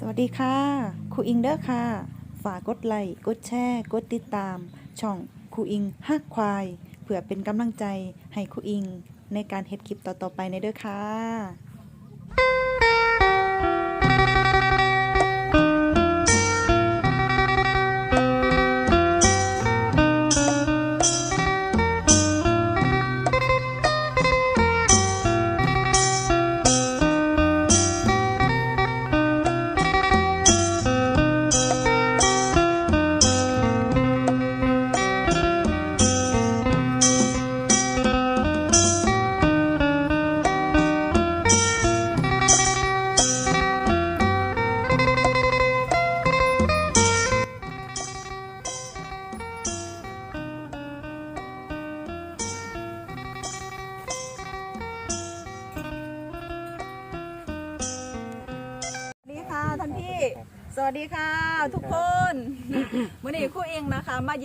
สวัสดีค่ะครูอิงเด้อค่ะ ฝากกดไลค์กดแชร์ กดติดตาม ช่องครูอิงฮักควาย เพื่อเป็นกำลังใจให้ครูอิง ในการเฮ็ดคลิปต่อๆไปในเด้อค่ะ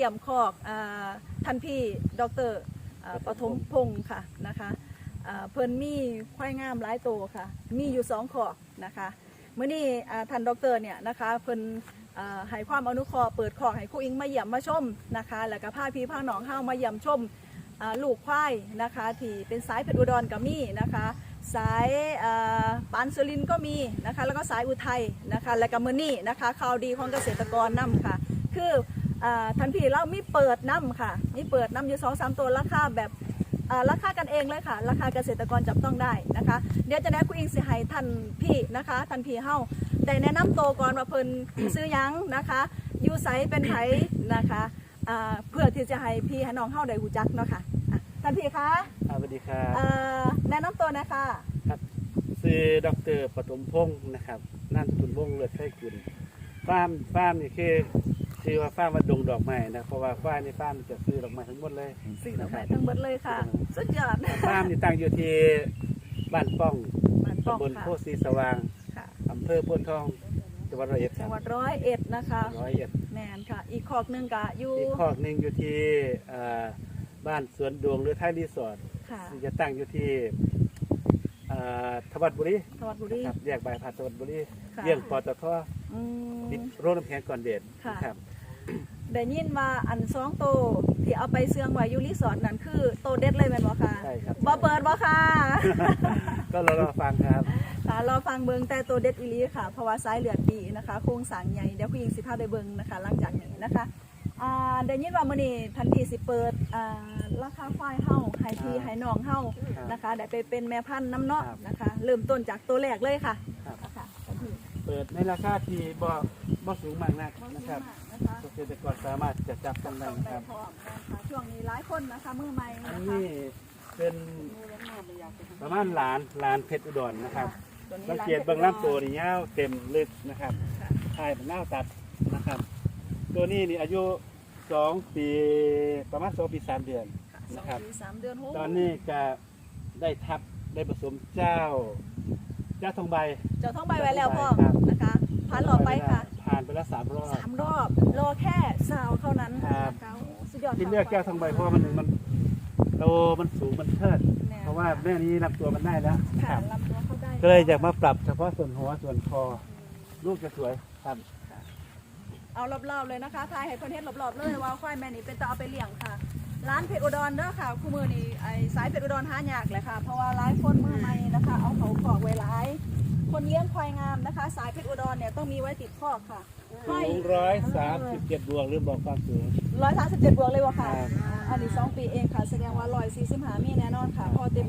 ยี่ยมคอกอ่าท่านพี่ดรอ่าปฐมพงศ์ค่ะนะคะอ่าเพิ่นมีควายงามหลายโตวค่ะ มีอยู่สองคอกนะคะมื่อนี้อ่าท่านดรเนี่ยนะคะเพิ่นอ่าให้ความอนุเคราะห์เปิดคอกให้ครู่เองมาเยี่ยมมาชมนะคะ แล้วก็พาพี่พาน้องเฮามาเยี่ยมชมอ่าลูกควายนะคะที่เป็นสายเพชรอุดรก็มีนะคะ สายอ่าปานสุรินทร์ก็มีนะคะ แล้วก็สายอุทัยนะคะ และก็มือนี่นะคะข่าวดีของเกษตรกรนํค่ะ คือ อาทันพี่เรามีเปิดน้ำค่ะมีเปิดน้ำอยู่สองสามตัวราคาแบบอ่าราคากันเองเลยค่ะ ราคาเกษตรกรจับต้องได้นะคะ เดี๋ยวจะแนะคุณอิงสิให้ท่านพี่นะคะท่านพี่เฮาได้แนะนำตัวก่อนว่าเพิ่นซื้อหยังนะคะอยู่ไสเป็นไผนะคะอ่าเพื่อที่จะให้พี่ให้น้องเฮาได้หูจักเนาะค่ะอะท่านพี่คะครับสวัสดีครับเอ่อแนะนำตัวนะคะครับซื้อดรปฐมพงศ์นะครับนามสกุลพงศ์เลือดไส้กุลฟาร์มฟาร์มนี่คือ ชื่อว่าฟาร์มว่าดงดอกไม้นะเพราะว่าฝ้ายในฟาร์มจะซื้อดอกไม้ทั้งหมดเลยสิ่งดอกไม้ทั้งหมดเลยค่ะ สุดยอดฟาร์มนี่ตั้งอยู่ที่บ้านป้องมันป้องตำบลค่ะโพธิ์ศรีสว่างค่ะอำเภอโพ้นทองจังหวัดร้อยเอ็ดคจัรังบหวัดร้อยเอ็ดนะคะร้อยเอ็ดแมนค่ะ อีกขอกหนึ่งกะอยู่อีกคอกหนึ่งอยู่ที่เอ่อบ้านสวนดวงหรือไทยรีสอร์ทค่ะที่จะตั้งอยู่ที่เอ่อทวัดบุรีจังหวัดบุรีนะครับแยกบายพาสทวัดบุรีค่ะเยี่ยงปตทอืมติดโรงน้ำแข็งก่อนเด็ดค่ะครับ ได้ยินว่าอันสองโตวที่เอาไปเสื่องไว้อยูรีสอร์ทนั่นคือโตเด็ดเลยแม่นบ่ค่ะใช่ครับ บ่เปิดบ่ค่ะ ก็เรารอฟังครับค่ะเราฟังเบิงแต่ตัวเด็ดอีหลีค่ะเพราะว่าสายเลือดดีนะคะโครงสร้างใหญ่เดี๋ยวคุณหญิงสิพาไปเบิงนะคะ หลังจากนี้นะคะอ่าได้ยินว่ามื้อนี้ทันทีสิเปิดอ่าราคาควายเฮาให้พี่ให้น้องเฮาครับนะคะได้ไปเป็นแม่พันธุ์น้ำเนาะครับนะคะ เริ่มต้นจากตัวแรกเลยค่ะครับ ค่ะทันทีเปิดในราคาที่บ่บ่สูงมากนักบ่นะครับ ษตรกรสามารถจะจับต้องได้ต้องนะได้ครับ พร้อมนะคะช่วงนี้หลายคนนะคะมือใหม่อันนะคะนี้เป็นประมาณหลานหลานเพชรอุดรนะครับ ตัวนี้สังร้านเกตเบื้องลำตัวนี่ยาวเต็มลึกนะครับค่ะทายเป็นหน้าตัดนะครับ ตัวนี้นี่อายุสองปีประมาณสองปีสามเดือน สองนะครับ ปีสามเดือนโหตอนนี้ก็ได้ทับได้ผสมเจ้า เจ้าทองใบ เจ้าท้องใบไว้แล้วพ่อครับ นะคะผ่านหลอดไปค่ะผ่านไปแล้วสามรอบ สามรอบรอแค่สาวเท่านั้นครับ นะคะโอ้สุดยอดที่เลือกแก้วทองใบเพราะว่ามันมันโตมันสูงมันเทิดแน่เพราะว่าแม่นี้รับตัวมันได้แล้วคค่ะรับลำตัวเขาได้ก็เลยอยากมาปรับเฉพาะส่วนหัวส่วนคอลูกจะสวยครับ เอารอบๆเลยนะคะทายให้เพื่อนเห็นรอบๆเลยว่าควายแม่นี่เป็นตาเอาไปเลี้ยงค่ะ ร้านเพชรอุดรเด้อค่ะคู่มือนี่ไอสายเพชรอุดรหายากเลยค่ะ เพราะว่าหลายคนมือใหม่นะคะ เอาเขาขอกไว้หลาย คนเลี้ยงควายงามนะคะ สายเพชรอุดรเนี่ยต้องมีไว้ติดคอกค่ะควายสูงร้อยสามสิบเจ็ดบวกหรือบอกความสูง ร้อยสามสิบเจ็ดบวกเลยวะค่ะครับอันนี้สองปีเองค่ะแสดงว่าร้อยสี่สิบห้ามีแน่นอนค่ะ พอเต็ม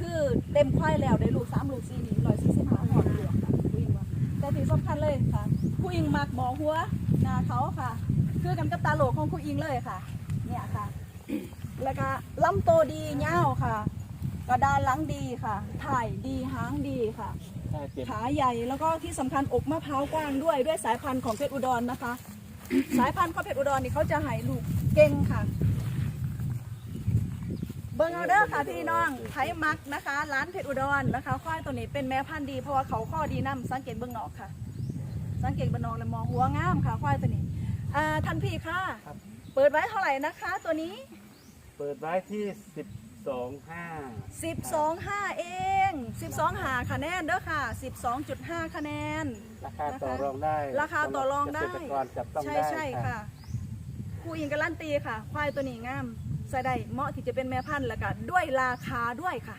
คือเต็มควายแล้วได้ลูกสามลูกสี่นี่ร้อยสี่สิบห้าพอเหลือค่ะผู้หญิงว่าแต่ที่สำคัญเลยค่ะ ผู้หญิงมักหมอหัวหนาเขาค่ะ คือกันกับตาโหลกของผู้หญิงเลยค่ะ เนี่ยค่ะ แล้วก็ลำโตวดีเง่าวค่ะ กระดานหลังดีค่ะ ถ่ายดีหางดีค่ะใช่เจ็ด ขาใหญ่แล้วก็ที่สำคัญอกมะพร้าวกว้างด้วยด้วยสายพันธุ์ของเพชรอุดรนะคะ สายพันธุ์ของเพชรอุดรนี่เขาจะให้ลูกเก่งค่ะ เบิ้งเอาเด้อค่ะพี่น้องไทยมักนะคะ ร้านเพชรอุดรนะคะ ควายตัวนี้เป็นแม่พันธุ์ดีเพราะว่าเขาข้อดีนํสังเกตเบื้องนอกค่ะ สังเกตเบื้องนอกแล้วมองหัวงามค่ะควายตัวนี้อ่าท่านพี่ค่ะครับเปิดไว้เท่าไหร่นะคะ ตัวนี้ เปิดไว้ที่สิบ สองห้า12 5 เอง 12 หาคะแนนเด้อค่ะ 12.5 คะแนน ราคาต่อรองได้ราคาต่อรองได้ เกษตรกรจับต้องใช่ได้ใช่ค่ะครูอิงการันตีค่ะ ควายตัวนี้งามใส่ได้เหมาะที่จะเป็นแม่พันธุ์แล้วก็ด้วยราคาด้วยค่ะ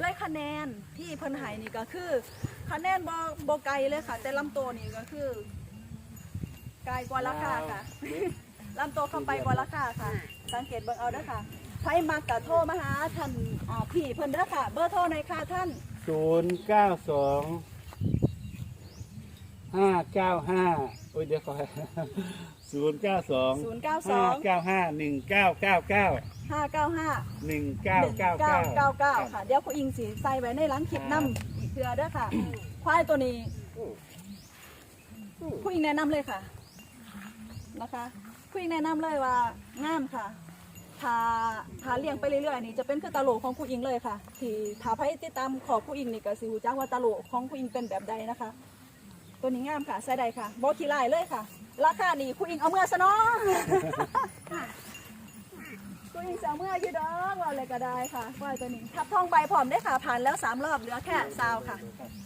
ด้วยคะแนนที่เพิ่นให้นี่ก็คือ คะแนนบ่บ่ไกลเลยค่ะ แต่ลำตัวนี่ก็คือ ไกลกว่าราคาค่ะ ลำตัวเข้าไปกว่าราคาค่ะ สังเกตเบิ่งเอาเด้อค่ะ ใครมักกะโทรมาหาท่านอ่าพี่เพิ่นเด้อค่ะ เบอร์โทรในอยค่ะท่าน ศูนย์เก้าสองห้าเก้าห้าโอ้ยเดี๋ยวขอศูนย์เก้าสองห้า092เก้าห้าหนึ่งเก้าเก้าเก้า595หนึ่งเก้าเก้าเก้า1999 ค่ะ เดี๋ยวคุณอิงสีใส่ไว้ในร้านคลิปน้ำอีกเทือเด้อค่ะ ควายตัวนี้คุณอิงแนะนำเลยค่ะ นะคะคุณอิงแนะนำเลยว่างามค่ะ ถ้าถ้าเลี้ยงไปเรื่อยๆนี่จะเป็นคือตาโหลของคุณอิงเลยค่ะ ที่ถ้าใครติดตามขอบคุณอิงนี่ก็สิรู้จักว่าตาโหลของคุณอิงเป็นแบบใดนะคะ ตัวนี้งามค่ะใส่ได้ค่ะบอขี้ลายเลยค่ะ ราคานี่คุณอิงเอาเมื่อซะเนาะตัวอีกสามเมื่ออยู่ดอกว่าอะไรก็ได้ค่ะว่าตัวนี้ทับทองใบผอมได้ค่ะผ่านแล้วสามรอบเหลือแค่ซาวค่ะ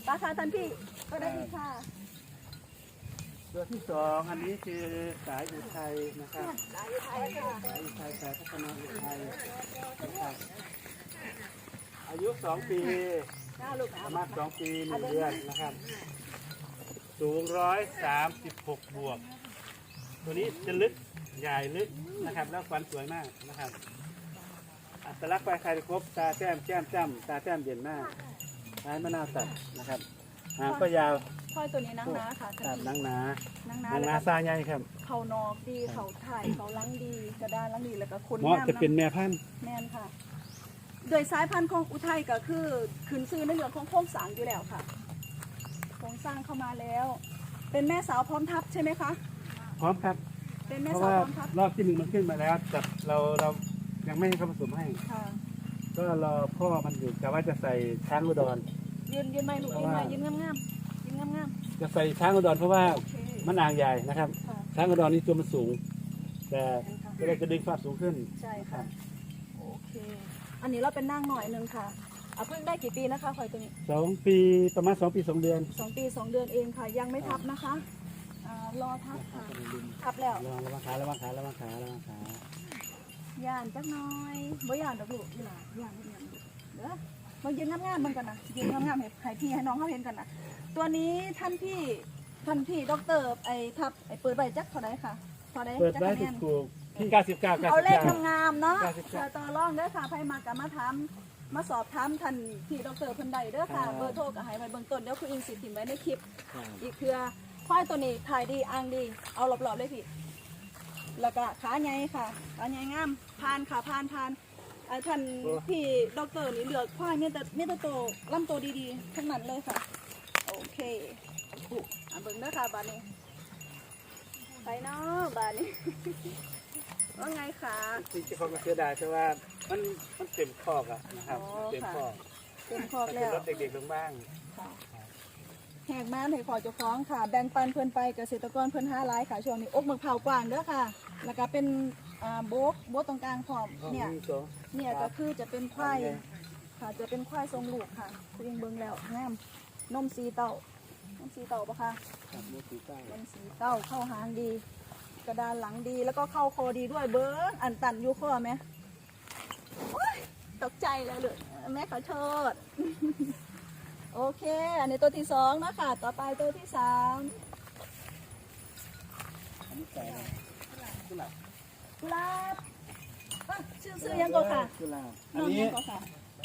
ราคาทันพี่ก็ได้อีกค่ะ ตัวที่สองอันนี้คือสายอุทัยนะครับสายไทยค่ะสายอุทัยสายพัฒนาอุทัยนะครับอายุสองปีหน้าลูกประมาณสองปีหนึ่งเดือนนะครับ สูงร้อยสามสิบหกบวก ตัวนี้จะลึกใหญ่ลึกนะครับ แล้วฟันสวยมากนะครับ อัตลักษณ์ไปใครครบตาแต้มแก้มจ้ำตาแต้มเด่นมากท้ายมะนาวตัดนะครับหางก็ยาว ค่อยตัวนี้นังนาค่ะครับหนังหนานังหนานังหแล้นาวซาใหญ่ครับ เขานอกดีเขาถ่ายเขาลังดีกระดานลังดีแล้วก็คุณเหมาะงามจะเป็นนะแม่พันธุ์แม่นค่ะ โดยสายพันธุ์ของอุทัยก็คือขึ้นชื่อในเรื่องของโครงสร้างอยู่แล้วค่ะโครงสร้างเข้ามาแล้ว เป็นแม่สาวพร้อมทับใช่ไหมคะพร้อมครับ เป็นเพแม่ราะสาวว่าพร้อมทับรอบที่หนึ่งมันขึ้นมาแล้วแต่เราเรายังไม่ให้เขาผสมให้ ค่ะก็รอพ่อมันอยู่แต่ว่าจะใส่ช้างอุดรยืนยืนไม่หนูเพยืราะนว่าไม่ยืนงาม งามๆยืนงามงามจะใส่ช้างอุดรเพราะว่าๆโอเคมันอ่างใหญ่นะครับ ค่ะช้างอุดรนี่ตัวมันสูง แต่ก็เลยจะดึงความสูงขึ้น ใช่ค่ะ โอเค อันนี้เราเป็นนางหน่อยหนึ่งค่ะอะเพิ่งได้กี่ปีนะคะคอยตัวนี้สองปีประมาณสองปีสองเดือนสองปีสองเดือนเองค่ะ ยังไม่ทับนะคะอ่ารอทับค่ะทับแล้ว ระวังระวังขาระวังขาระวังขาระวังขาย่านจักหน่อยบ่ย่านดอกลูกนี่ล่ะย่านนี่ย่านลูกเด้อ มายืนงามๆมันกันนะยืนงามๆให้ให้พี่ให้น้องเขาเห็นกันนะตัวนี้ท่านพี่ท่านพี่ด็อกเตอร์ไอ้ทับไอ้เปิดใบจักเท่าไหร่ค่ะเท่าไหร่เปิดจักได้คะแนถูกนถูกที่เก้าสิบเก้าเก้าเอาสิบเลขเก้างามๆเนาะเก้าสิบเก้าเชิญต่อรองเด้อค่ะไผมากะมาทำมาสอบถามท่านที่ดรเพิ่นใดเด้อค่ะครับ เบอร์โทรก็ให้ไว้เบื้องต้นเดี๋ยวคุณอิงสิถิ่มไว้ในคลิปอีกเทื่อควายตัวนี้ถ่ายดีอ่างดี เอารอบๆเลยพี่ แล้วก็ขาใหญ่ค่ะขาใหญ่งามพานค่ะพานพาน อ่าท่านพี่ดอกเตอร์นี่เลือกควายเนี่ยแต่เนี่ยแต่โตวลำตัวดีๆ ทั้งนั้นเลยค่ะ โอเคอุ๊ยอะเบิ่งเด้อค่ะบานนี้ไปเนาะบานนี้ ว่าไงคะ จริงๆเขาก็เสียดายแต่ว่ามันมันเต็มคอกอะนะครับอ๋อ เต็มค่ะคอกเต็มคอกแต่แล้วรถเด็กๆลงบ้างค่ะแหกบ้านให้ขอเจ้าของค่ะ แบ่งปันเพื่อนไปเกษตรกรเพื่อนห้าร้ายค่ะช่วงนี้อกหมึกเผากว้างเด้อค่ะ แล้วก็เป็น อ่าโบกโบกตรงกลางพร้อมเนี่ยหงสองเนี่ยก็คือจะเป็นควายค่ะจะเป็นควายทรงลูกค่ะคือยังเบิ่งแล้วงามนมสีเต้านมสีเต้าปะคะครับมือถือใต้นมสีเต้าเข้าหางดี กระดานหลังดีแล้วก็เข้าคอดีด้วยเบิ้งอันตันอยู่ข้อไหมโอ๊ยตกใจเลยเลยแม่ขอโทษโอเคอันนี้ตัวที่สองนะคะต่อไปตัวที่สามอันนี้ใส่อะไรกุหลาบ กุหลาบอะชื่อชื่อยังก็ค่ะกุหลาบอัน้นองนี้ยังก็ค่ะ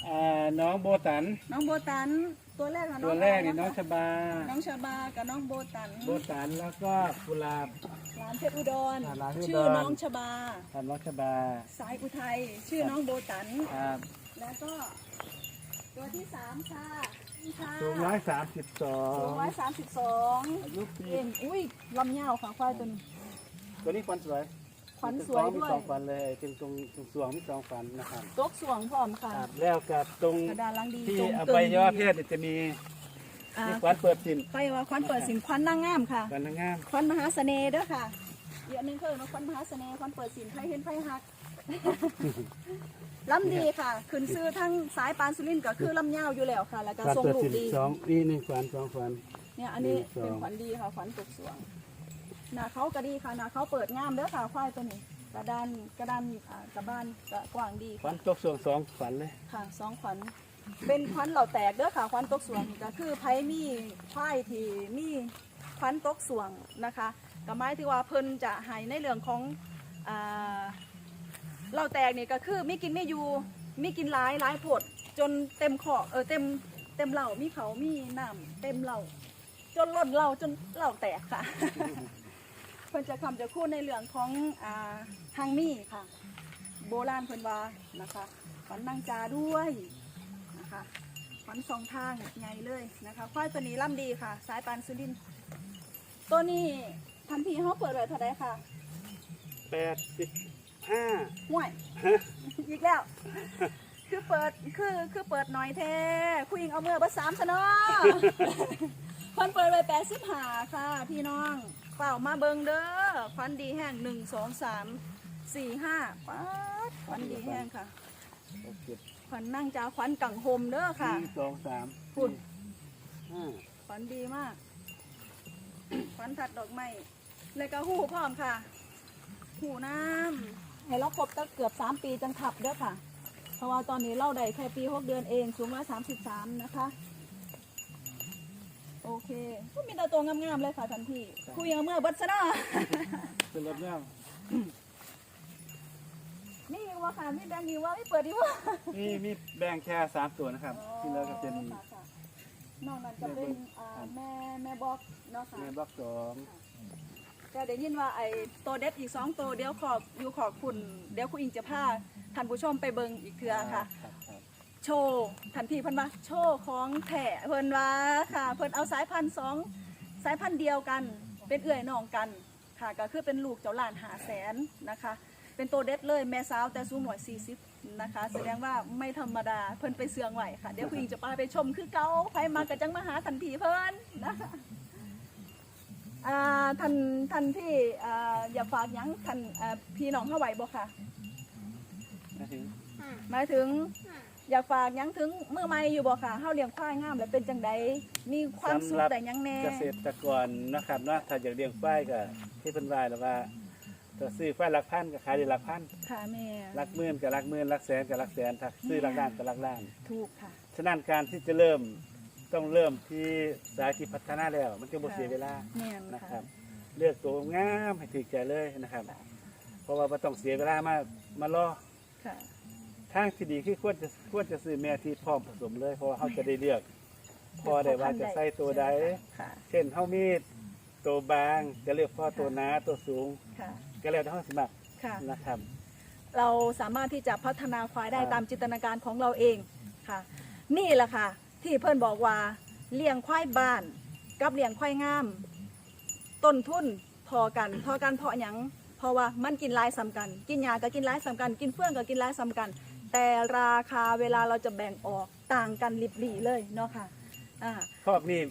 อ่าน้องโบตัน น้องโบตันตัวแรกค่ะตัวแรกนี่น้องะคะชบา น้องชาบากับน้องโบตันโบตันแล้วก็กุหลาบ หลานเพชรอุดรหลานเพชรอุดร ชื่อน้องชบา ครับน้องชบาสายอุทัยชื่อน้องโบตัน ครับแล้วก็ ตัวที่สามค่ะนี่ค่ะสูงร้อยสามสิบสอสูงงร้อยสามสิบสองอายุปีเอ็นอุ้ยลำยาวค่ะควายตัวนี้ตัวนี้ควันสวย ขวัญสวยมีด้วยสองฟันเลยตรงตรงตรงสวงมีสองฟันนะครับตกสวงพร้อมค่ะครับแล้วกับตรงกระดานลังดีที่ตรงอเกิวันยวะเพศเนี่ยจะมีอ่ามีควันเปิดสินไปว่าควันเปิดสินควันนางงามค่ะกันทั้งงาม ควันมหาเสน่ห์เด้อค่ะเยอะนึงคือมาควันมหาเสน่ห์ควันเปิดสินไพ่เห็นไพ่ฮัก ลำดีค่ะ ขึ้นซื้อทั้งสายปานสุรินทร์ก็คือลำยาวอยู่แล้วค่ะ แล้วก็การทรงตัวลูกสิบดี สองนี่หนึ่งขวานสองขวานเนี่ยอันนี้หนึ่งสอง เป็นขวัญดีค่ะขวัญตกสวง หน้าเขาก็ดีค่ะหน้าเขาเปิดงามเด้อค่ะควายตัวนี้ กระดานกระดานอ่ากระบ้านกระกว้างดีขวานตกส่วนสองขวานเลยค่ะสองขวัญเป็นขวัญเหล่าแตกเด้อค่ะขวัญตกสวงนี่ก็คือไผมีควายที่มีขวัญตกสวงนะคะก็หมายถึงว่าเพิ่นจะให้ในเรื่องของอ่าเหล่าแตกนี่ก็คือมีกินไม่อยู่มีกินหลายหลายผด จนเต็มขอเออเต็มเต็มเหล่ามีเขามีน้ำเต็มเหล่าจนหล่นเราจนเหล่าแตกค่ะเพิ่นจะคำจะพูดในเรื่องของอ่าทางมีค่ะ โบราณเพิ่นว่านะคะขวัญนางจาด้วยนะคะขวัญสองทางใหญ่เลยนะคะควายตัวนี้ล่ำดีค่ะ สายปานสุรินทร์ตัวนี้ทันทีเขาเปิดเลยเท่าไดค่ะแปดสิบห้าห่วยอีกแล้ว คือเปิดคือคือเปิดหน่อยแท้คุยงเอาเมื่อเบอร์สามซะเนาะควันเปิดไปแปดสิบห้าค่ะ พี่น้อง เปล่ามาเบิงเด้อควันดีแห้งหนึ่งสองสามสี่ห้าป๊าดควันดีแห้งค่ะหกเจ็ดควันนั่งจ้าควันกังโฮมเด้อค่ะสี่สองสามฝุ่นห้าควันดีมากควันถัดดอกไม้แล้วก็หูพร้อมค่ะ หูน้ำให้เราครบตั้งเกือบสามปีจังขับเด้อค่ะ เพราะว่าตอนนี้เราได้แค่ปีหกเดือนเอง สูงร้อยสามสิบสามนะคะ โอเคก็มีแต่ตัวงามๆเลยค่ะทันทีคุยเอาเมื่อบัดซะเนาะ เป็นรถแล้วนี่ว่าค่ะนี่แบงค์นี่ว่าไม่เปิดดีว่านี่มีแบ่งแค่สามตัวนะครับ ที่เหลือก็เป็นค่ะค่ะนอกนั้นจะเป็นอ่าแม่แม่บอกเนาะค่ะแม่บล็อกสองแต่เดี๋ยวยินว่าไอ้ตัวเด็ดอีกสองตัวเดี๋ยวขอบอยู่ขอบคุณ เดี๋ยวคุณอิงจะพาท่านผู้ชมไปเบิงอีกเทือค่ะ รับครับ โชว์ทันทีเพิ่นว่าโชว์ของแถเพิ่นว่าค่ะ เพิ่นเอาสายพันธุ์สองสายพันธุ์เดียวกัน เป็นเอื่อยน้องกันค่ะก็คือเป็นลูกเจ้าหลานหาแสนนะคะ เป็นตัวเด็ดเลยแม่สาวแต่สูงหน่วย40นะคะ แสดงว่าไม่ธรรมดาเพิ่นไปเสืองไหวค่ะ เดี๋ยวคุณอิงจะพาไปชมคือเก่าใครมากระจังมาหาทันทีเพิ่นนะคะอ่าท่านท่านพี่อ่าอย่าฝากหยังท่านอ่าพี่น้องเฮาไหวบ่ค่ะ มาถึง หมายถึง อยากฝากหยังถึงมือใหม่อยู่บ่ค่ะเฮาเลี้ยงควายงามแล้วเป็นจังใดมีความสุขได้หยังแน่ เกษตรกรนะครับเนาะถ้าอยากเลี้ยงฝ้ายก็ที่เป็นวายแล้วว่าถ้าซื้อฝ้ายหลักพันก็ขายได้หลักพันค่ะแม่หลักหมื่นกับหลักหมื่นหลักแสนกับหลักแสนถ้าซื้อหลักล้านกับหลักล้าน ถูกค่ะ ฉะนั้นการที่จะเริ่มต้องเริ่มที่สายที่พัฒนาแล้ว มันจะบ่เสียเวลาแม่นนะคค่ะรับเลือกตัวงามให้ถูกใจเลยนะครับ เพราะว่าบ่ต้องเสียเวลามามารอ ค่ะ ทางที่ดีคือควรจะควรจะซื้อแม่ที่พร้อมผสมเลยเพราะว่าเขาจะได้เลือก พอได้ว่าจะใส่ตัวใดค่ะเช่นเขามีตัวบางจะเลือกพ่อตัวหนาตัวสูง ค่ะก็แล้วแต่เขาสมัครค่ะ นะครับ เราสามารถที่จะพัฒนาควายได้ครับ ตามจินตนาการของเราเองค่ะ นี่แหละค่ะ ที่เพื่อนบอกว่าเลี้ยงควายบ้าน กับเลี้ยงควายงาม ต้นทุนพอกัน พอกันเพราะหยังเพราะว่ามันกินหลายสำกัน กินยาก็กินหลายสำกัน กินเฟื่องก็กินหลายสำกัน แต่ราคาเวลาเราจะแบ่งออกต่างกันลิบหลีเลยเนาะค่ะอ่าคอกนี่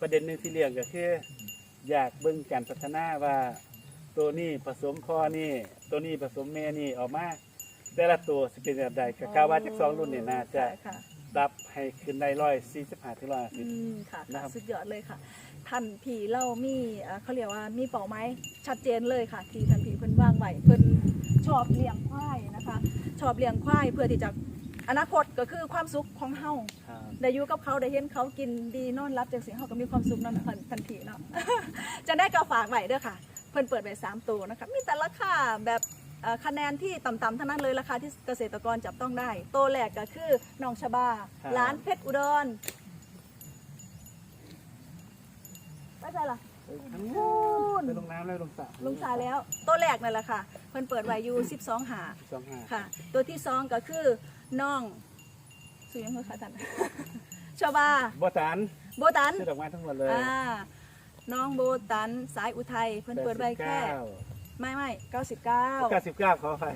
ประเด็นหนึ่งที่เรียกก็คือ อยากเบิ่งการพัฒนาว่า ตัวนี้ผสมพ่อนี่ ตัวนี้ผสมแม่นี่ออกมาแต่ละตัวสิเป็นแบบใดก็กล่าวว่าจากสองรุ่นเนี่ยน่าจะค่ะ รับให้ขึ้นได้ร้อยสี่สิบห้าถึงร้อยสิอืบมค่ะนะครับสุดยอดเลยค่ะ ท่านผีเรามีเอ่อเขาเรียกว่ามีเป้าหมายชัดเจนเลยค่ะ ที่ท่านผีเพิ่นวางไว้เพิ่น ชอบเลี้ยงควายนะคะ ชอบเลี้ยงควายเพื่อที่จะอนาคตก็คือความสุขของเฮาครับได้อยู่กับเขาได้เห็นเขากินดีนอนรับจังสิเฮาก็มีความสุขนั่นทันทันทีเนาะจะได้ก็ฝากไว้เด้อค่ะ เพิ่นเปิดไว้สามตัวนะคะมีแต่ราคาแบบเอ่อคะแนนที่ต่ำๆทั้งนั้นเลยราคาที่เกษตรกรจับต้องได้ตัวแรกก็คือน้องชบาครับร้านเพชรอุดรไม่ใช่หรอไปลงน้ำแล้วลงสระลุงสาแล้ว ตัวแรกนั่นแหละค่ะเพิ่นเปิดไว้อยู่12หาสองห้าค่ะ ตัวที่สองก็คือน้องสุยังคือค่ะท่าน ชบาบอตันโบตันซื้อดอกไม้ทั้งหมดเลยอ่าน้องโบตันสายอุทัยเพิ่นเปิดไว้แค่ ไม่ไม่เก้าสิบเก้าเก้าสิบเก้าขอไป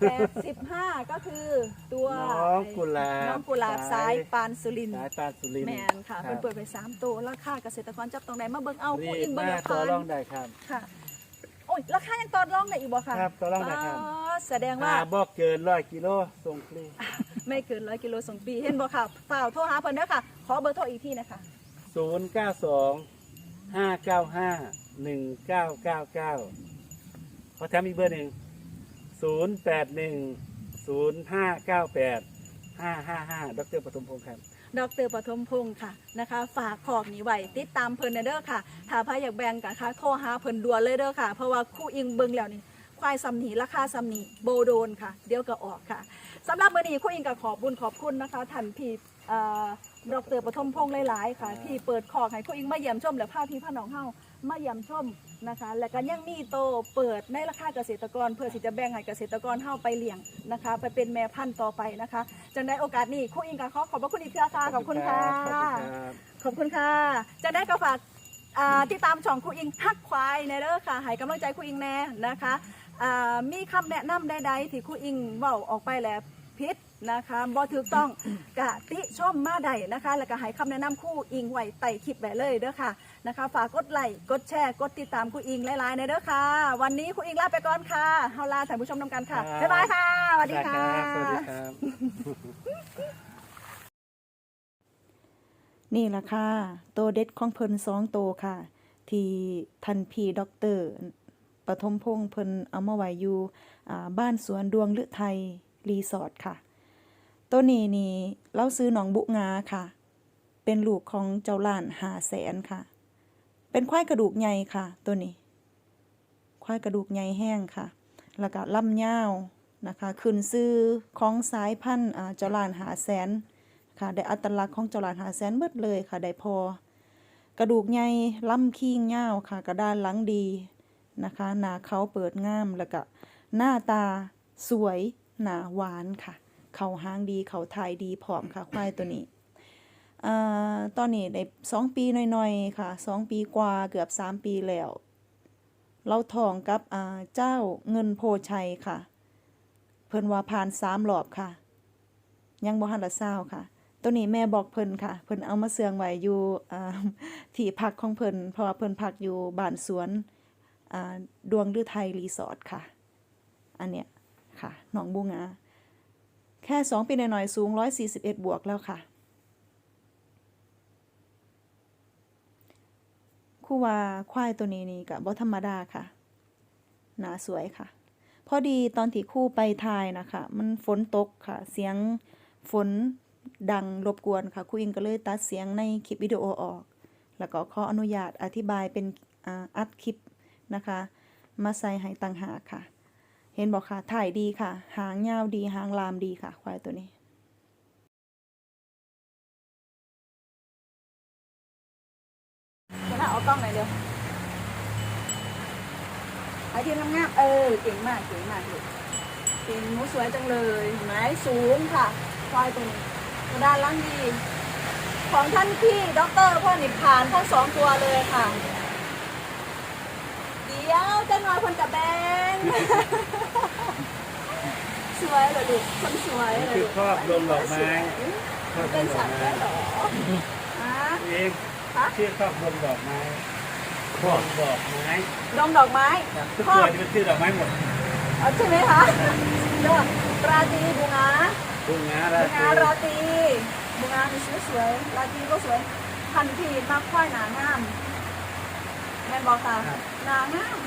แปดสิบห้าก็คือตัวน้องกุหลาบน้องกุหลาบสายปานสุรินทร์สายตาลสุรินทร์แมนค่ะรับเพิ่นเปิดไปสามตัวราคาเกษตรกรจับตรงไหนมาเบิ่งเอารีผู้บอิงเบิ่งมาราต่อคารองได้ครับ ค่ะโอ้ ราคายังตอดรองได้อีกบ่ค่ะครับตอดรองได้ครับอ๋อแสดงว่า อ่าบอกเกินร้อยกิโลส่งฟรีไม่เกินร้อยกิโลส่งปีเห็นบ่ค่ะเปล่าโทรหาเพิ่นเด้อค่ะ ขอเบอร์โทรอีกทีนะคะศูนย์เก้าสองห้าเก้าห้าหนึ่งเก้าเก้าเก้าขอแถมอีกเบอร์หนึ่งศูนย์แปดหนึ่งศูนย์ห้าเก้าแปดห้าห้าห้าดรปฐมพงศ์ครับ ดรปฐมพงศ์ค่ะนะคะ ฝากขอกนี้ไว้ติดตามเพิ่นเด้อค่ะ ถ้าพายอยากแบ่งกันค่ะโทรหาเพิ่นด่วนเลยเด้อค่ะ เพราะว่าคู่อิงเบิ่งแล้วนี่ควายซ้ำหนีราคาซ้ำหนีโบโดนค่ะ เดี๋ยวก็ออกค่ะสำหรับมื้อนี้คู่อิงก็ขอบบุญขอบคุณนะคะท่านพี่เอ่อดรปฐมพงศ์หลายๆ ค่ะ ที่เปิดขอกให้คู่อิงมาเยี่ยมชมและพาพี่พาน้องเฮามาเยี่ยมชม นะคะ และก็ยังมีโตเปิดในราคาเกษตรกร เพื่อที่จะแบ่งให้เกษตรกรเฮาไปเลี้ยงนะคะ ไปเป็นแม่พันธุ์ต่อไปนะคะจังได้โอกาสนี้คู่อิงก็ขอขอบพระคุณอีกเทื่อค่ะขอบคุณค่ะขอบคุณครับขอบคุณค่ะจะได้ก็ฝากอ่าติดตามช่องครูอิงฮักควายในเด้อค่ะให้กำลังใจครูอิงแน่นะคะอ่ามีคำแนะนำใดๆที่ครูอิงเว้าออกไปแล้วพิษ นะคะบ่ถูกต้องกะติชมมาใดนะคะ แล้วก็ให้คำแนะนำครู่อิงไว้ใต้คลิปไว้เลยเด้อค่ะนะคะ ฝากกดไลค์กดแชร์กดติดตามครูอิงหลายๆในเด้อค่ะ วันนี้ครูอิงลาไปก่อนค่ะเฮาลาท่านผู้ชมนำกันค่ะครับ บ๊ายบายค่ะสวัสดีค่ะ สวัสดีครับ นี่ล่ะค่ะโตวเด็ดของเพิ่นสองโตวค่ะ ที่ทันพีด็อกเตอร์ปฐมพงษ์เพิ่นเอามาไว้อยู่อ่าบ้านสวนดวงฤทัยรีสอร์ทค่ะ ตัวนี้นี่เราซื้อหนองบุงาค่ะ เป็นลูกของเจ้าล้านหาแสนค่ะ เป็นควายกระดูกใหญ่ค่ะ ตัวนี้ ควายกระดูกใหญ่แห้งค่ะ แล้วก็ลำยาวนะคะขึ้นซื้อของสายพันธุ์เจ้าล้านหาแสนค่ะ ได้อัตลักษณ์ของเจาหลานหาแสนเบิดเลยค่ะ ได้พอ กระดูกใหญ่ลำคิงยาวค่ะ กระดานหลังดีนะคะ หน้าเขาเปิดงามแล้วก็หน้าตาสวย หน้าหวานค่ะ เขาหางดีเขาทายดีผอมค่ะควายตัวนี้อ่าตอนนี้ได้สองปีหน่อยๆค่ะสองปีกว่าเกือบสามปีแล้ว เราทองกับอ่าเจ้าเงินโพชัยค่ะ เพิ่นว่าผ่านสามรอบค่ะ ยังบ่ทันละเศร้าค่ะ ตัวนี้แม่บอกเพิ่นค่ะ เพิ่นเอามาเสืองไว้อยู่อ่าที่พักของเพิ่นเพราะว่าเพิ่นพักอยู่บ้านสวนอ่าดวงฤทัยรีสอร์ทค่ะ อันเนี้ยค่ะหนองบูงา ค่สองปีหน่อยๆสูง 141 บวกแล้วค่ะ คู่ว่าควายตัวนี้นี่ก็บ่ธรรมดาค่ะ หนาสวยค่ะ พอดีตอนที่คู่ไปทายนะคะ มันฝนตกค่ะ เสียงฝนดังรบกวนค่ะครูอิงก็เลยตัดเสียงในคลิปวิดีโอออก แล้วก็ขออนุญาตอธิบายเป็นอัดคลิปนะคะ มาใส่ให้ต่างหากค่ะ เห็นบอกค่ะ ถ่ายดีค่ะ หางยาวดี หางลามดีค่ะ ควายตัวนี้หัวหน้าเอากล้องหน่อยเร็วไอที่ทำงาเออ เก่งมาก เก่งมากเลยเก่งมูสวยจังเลยเห็นไหมสูงค่ะ ควายตัวนี้กระดานล่างดี ของท่านพี่ด็อกเตอร์พ่อนิพพานทั้งสองตัวเลยค่ะ ดี๋ยวเจะน้อยคนจะแบง สวยเลยลูกคนสวยเลยคือลูกครอบลงดอกไม้ครอบลเป็นงดอสักตว์ไม้แล้วเหรอฮะ เองฮะ ชื่อครอบลงดอกไม้ครอบดอกไม้ดงดอกไม้ครับทุกตัวจะเป็นชื่อดอกไม้หมดเอาใช่ไหมคะเลือกราตรีบุงาบุงาราบุตรีงาราตรีบุงามีสวยสวยๆราตรีก็สวย พันธุ์ที่มากค่อยหนางาม แม่นบอกค่ะหนางาม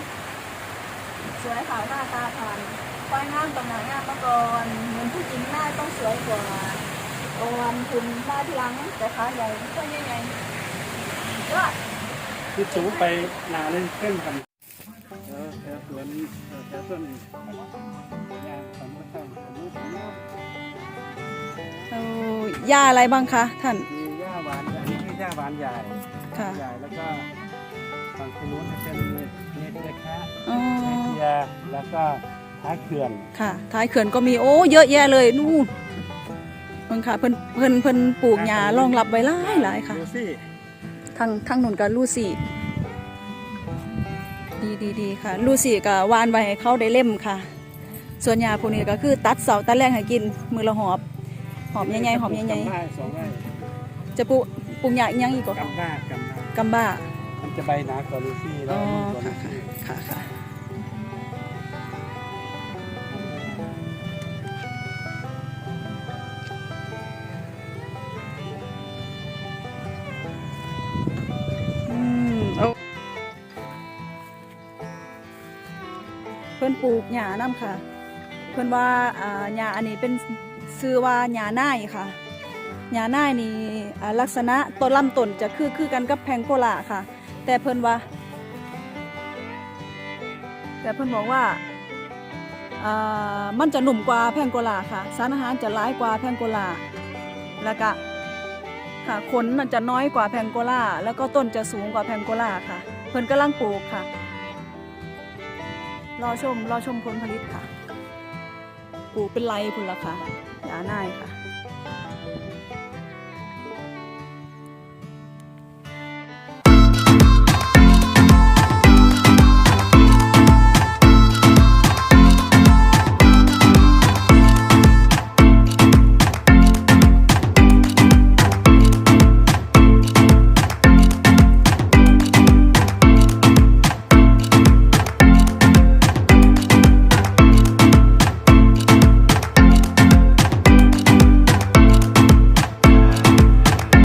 สวยขาวหน้าตาทานควายงามต้องหนางามมาก่อนเหมือนผู้หญิงหน้าต้องสวยกว่าโอวันคุณหน้าที่หลังแต่ขาใหญ่ก็ยังไงยอดคือสูงไปหนาเลยขึ้นกันเออแถวสวนเออแถวต้นยางของมะขามของมะขามเอาย่าอะไรบ้างคะท่านมีหญ้าหวานอันนี้คือหญ้าหวานใหญ่ค่ะ ใหญ่แล้วก็ ฝั่งทางนู้นจะเป็นเนตเนตเล็กฮะอ๋อเนเทียแล้วก็ท้ายเขื่อนค่ะ ท้ายเขื่อนก็มีโอ้เยอะแยะเลยนู่นเพิ่นค่ะเพิ่นเพิ่นเพิ่นปลูกหญ้ารองรับไว้หลายหลายค่ะ ดูสิทางทางนุ่นกับลูซี่ดีดีดีค่ะ ลูซี่กับวานไว้ให้เขาได้เล่มค่ะ ส่วนยาพวกนี้ก็คือตัดเสาตัดแรงให้กินมือละหอบ หอบใหญ่ๆหอบใหญ่กำบ้าสองไร่ๆจะปลูกปลูกหญ้าอีกอยังอีกก็ค่ะกำบ้ากำบ้ากำบ้า มันจะใบหนากว่าลูซี่แล้วอลูกกว่าลูค่ซี่ค่ะค่ะค่ะอืมอนปลูกหญ้านํค่ะ เพื่อนว่าอ่าหญ้าอันนี้เป็นซื้อว่าหญ้าน้าค่ะ หญ้าน้านี่ลักษณะต้นลำต้นจะคือคือกันกับแพงโคลาค่ะ แต่เพิ่นว่า แต่เพิ่นบอกว่าอ่ามันจะหนุ่มกว่าแพงโกลาค่ะ สารอาหารจะหลายกว่าแพงโกลา แล้วก็ค่ะขนมันจะน้อยกว่าแพงโกลา แล้วก็ต้นจะสูงกว่าแพงโกลาค่ะ เพิ่นกำลังปลูกค่ะ รอชมรอชมผลผลิตค่ะ ปลูกเป็นไรพุ่นละค่ะยาน่ายค่ะ